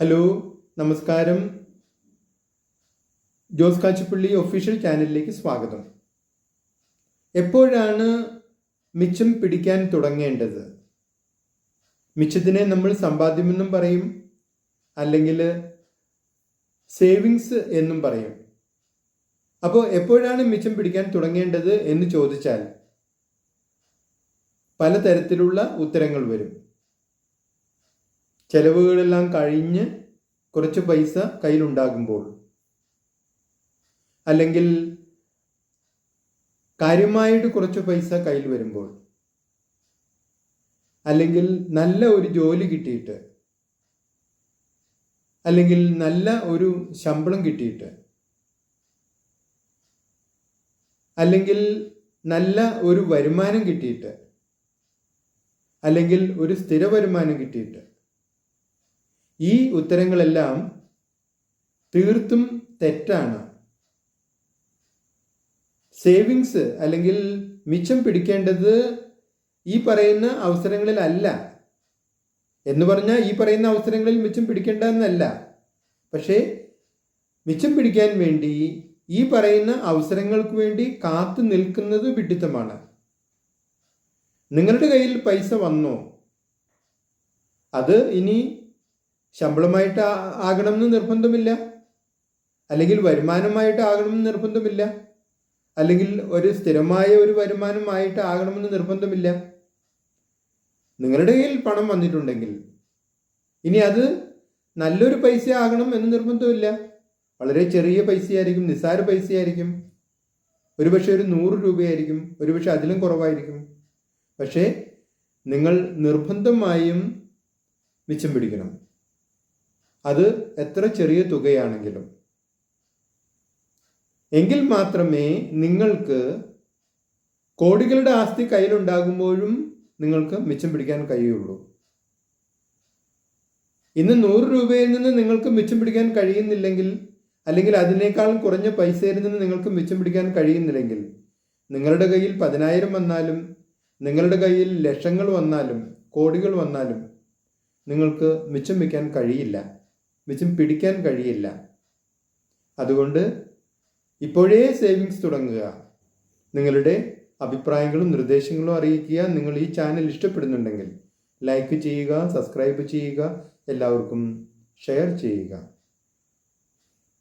Hello നമസ്കാരം. Jose Kachippally official ചാനലിലേക്ക് സ്വാഗതം. എപ്പോഴാണ് മിച്ചം പിടിക്കാൻ തുടങ്ങേണ്ടത്? മിച്ചത്തിനെ നമ്മൾ സമ്പാദ്യമെന്നും പറയും അല്ലെങ്കിൽ സേവിങ്സ് എന്നും പറയും. അപ്പോൾ എപ്പോഴാണ് മിച്ചം പിടിക്കാൻ തുടങ്ങേണ്ടത് എന്ന് ചോദിച്ചാൽ പലതരത്തിലുള്ള ഉത്തരങ്ങൾ വരും. ചെലവുകളെല്ലാം കഴിഞ്ഞ് കുറച്ച് പൈസ കയ്യിലുണ്ടാകുമ്പോൾ അല്ലെങ്കിൽ കാര്യമായിട്ട് കുറച്ച് പൈസ കയ്യിൽ വരുമ്പോൾ അല്ലെങ്കിൽ നല്ല ഒരു ജോലി കിട്ടിയിട്ട് അല്ലെങ്കിൽ നല്ല ഒരു ശമ്പളം കിട്ടിയിട്ട് അല്ലെങ്കിൽ നല്ല ഒരു വരുമാനം കിട്ടിയിട്ട് അല്ലെങ്കിൽ ഒരു സ്ഥിര വരുമാനം കിട്ടിയിട്ട് ഈ ഉത്തരങ്ങളെല്ലാം തീർത്തും തെറ്റാണ്. സേവിങ്സ് അല്ലെങ്കിൽ മിച്ചം പിടിക്കേണ്ടത് ഈ പറയുന്ന അവസരങ്ങളിലല്ല. എന്ന് പറഞ്ഞാൽ ഈ പറയുന്ന അവസരങ്ങളിൽ മിച്ചം പിടിക്കേണ്ട എന്നല്ല. പക്ഷേ മിച്ചം പിടിക്കാൻ വേണ്ടി ഈ പറയുന്ന അവസരങ്ങൾക്ക് വേണ്ടി കാത്തു നിൽക്കുന്നത് വിഡിത്തമാണ്. നിങ്ങളുടെ കയ്യിൽ പൈസ വന്നോ? അത് ഇനി ശമ്പളമായിട്ട് ആകണമെന്ന് നിർബന്ധമില്ല. അല്ലെങ്കിൽ വരുമാനമായിട്ട് ആകണമെന്ന് നിർബന്ധമില്ല. അല്ലെങ്കിൽ ഒരു സ്ഥിരമായ ഒരു വരുമാനമായിട്ട് ആകണമെന്ന് നിർബന്ധമില്ല. നിങ്ങളുടെ കയ്യിൽ പണം വന്നിട്ടുണ്ടെങ്കിൽ ഇനി അത് നല്ലൊരു പൈസ ആകണം എന്ന് നിർബന്ധമില്ല. വളരെ ചെറിയ പൈസയായിരിക്കും നിസ്സാര പൈസയായിരിക്കും. ഒരുപക്ഷെ ഒരു നൂറ് രൂപയായിരിക്കും ഒരുപക്ഷെ അതിലും കുറവായിരിക്കും. പക്ഷേ നിങ്ങൾ നിർബന്ധമായും മിച്ചം പിടിക്കണം. അത് എത്ര ചെറിയ തുകയാണെങ്കിലും. എങ്കിൽ മാത്രമേ നിങ്ങൾക്ക് കോടികളുടെ ആസ്തി കയ്യിലുണ്ടാകുമ്പോഴും നിങ്ങൾക്ക് മിച്ചം പിടിക്കാൻ കഴിയുള്ളൂ. ഇന്ന് നൂറ് രൂപയിൽ നിന്ന് നിങ്ങൾക്ക് മിച്ചം പിടിക്കാൻ കഴിയുന്നില്ലെങ്കിൽ അല്ലെങ്കിൽ അതിനേക്കാൾ കുറഞ്ഞ പൈസയിൽ നിന്ന് നിങ്ങൾക്ക് മിച്ചം പിടിക്കാൻ കഴിയുന്നില്ലെങ്കിൽ നിങ്ങളുടെ കയ്യിൽ പതിനായിരം വന്നാലും നിങ്ങളുടെ കയ്യിൽ ലക്ഷങ്ങൾ വന്നാലും കോടികൾ വന്നാലും നിങ്ങൾക്ക് മിച്ചം വയ്ക്കാൻ കഴിയില്ല. മിച്ചം പിടിക്കാൻ കഴിയില്ല. അതുകൊണ്ട് ഇപ്പോഴേ സേവിങ്സ് തുടങ്ങുക. നിങ്ങളുടെ അഭിപ്രായങ്ങളും നിർദ്ദേശങ്ങളും അറിയിക്കുക. നിങ്ങൾ ഈ ചാനൽ ഇഷ്ടപ്പെടുന്നുണ്ടെങ്കിൽ ലൈക്ക് ചെയ്യുക സബ്സ്ക്രൈബ് ചെയ്യുക എല്ലാവർക്കും ഷെയർ ചെയ്യുക.